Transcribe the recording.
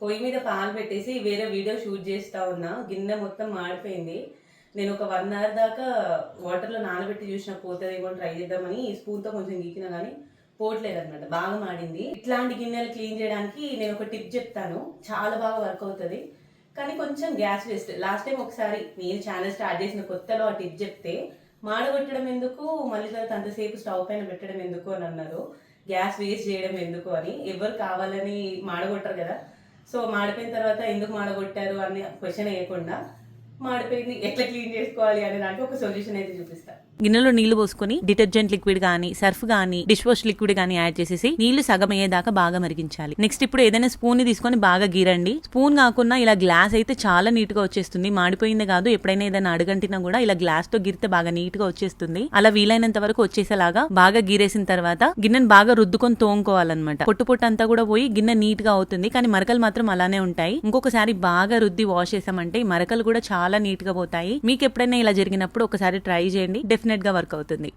పొయ్యి మీద పాలు పెట్టేసి వేరే వీడియో షూట్ చేస్తూ ఉన్నా. గిన్నె మొత్తం మాడిపోయింది. నేను ఒక వన్ అవర్ దాకా వాటర్లో నానబెట్టి చూసిన పోతుందేమో ట్రై చేద్దామని ఈ స్పూన్తో కొంచెం గీకినా కానీ పోవట్లేదు అనమాట బాగా మాడింది. ఇట్లాంటి గిన్నెలు క్లీన్ చేయడానికి నేను ఒక టిప్ చెప్తాను. చాలా బాగా వర్క్ అవుతుంది. కానీ కొంచెం గ్యాస్ వేస్ట్ లాస్ట్ టైం ఒకసారి నేను ఛానల్ స్టార్ట్ చేసిన కొత్తలో ఆ టిప్ చెప్తే మాడగొట్టడం ఎందుకు? మళ్ళీ తర్వాత అంతసేపు స్టవ్ పైన పెట్టడం ఎందుకు అని అన్నారు. గ్యాస్ వేస్ట్ చేయడం ఎందుకు అని. ఎవరు కావాలని మాడగొట్టరు కదా. సో మాడిపోయిన తర్వాత ఎందుకు మాడగొట్టారు అని క్వశ్చన్ వేయకుండా మాడిపోయింది. ఎట్లా క్లీన్ చేసుకోవాలి అనే దానికి ఒక సొల్యూషన్ అయితే చూపిస్తా. గిన్నెలో నీళ్ళు పోసుకొని డిటర్జెంట్ లిక్విడ్ గానీ సర్ఫ్ గానీ డిష్ వాష్ లిక్విడ్ గానీ యాడ్ చేసేసి నీళ్ళు సగం అయ్యేదాకా బాగా మరిగించాలి. నెక్స్ట్ ఇప్పుడు ఏదైనా స్పూన్ని తీసుకొని బాగా గీరండి. స్పూన్ కాకుండా ఇలా గ్లాస్ అయితే చాలా నీట్గా వచ్చేస్తుంది. మాడిపోయింది కాదు ఎప్పుడైనా ఏదైనా అడుగంటినా కూడా ఇలా గ్లాస్తో గిరితే బాగా నీట్గా వచ్చేస్తుంది. అలా వీలైనంత వరకు వచ్చేసేలాగా బాగా గీరేసిన తర్వాత గిన్నెను బాగా రుద్దుకొని తోముకోవాలన్నమాట. పొట్టు పొట్టు అంతా కూడా పోయి గిన్నె నీట్గా అవుతుంది. కానీ మరకలు మాత్రం అలానే ఉంటాయి. ఇంకొకసారి బాగా రుద్ది వాష్ చేసామంటే మరకలు కూడా చాలా చాలా నీట్గా పోతాయి. మీకు ఎప్పుడైనా ఇలా జరిగినప్పుడు ఒకసారి ట్రై చేయండి. డెఫినెట్గా వర్క్ అవుతుంది.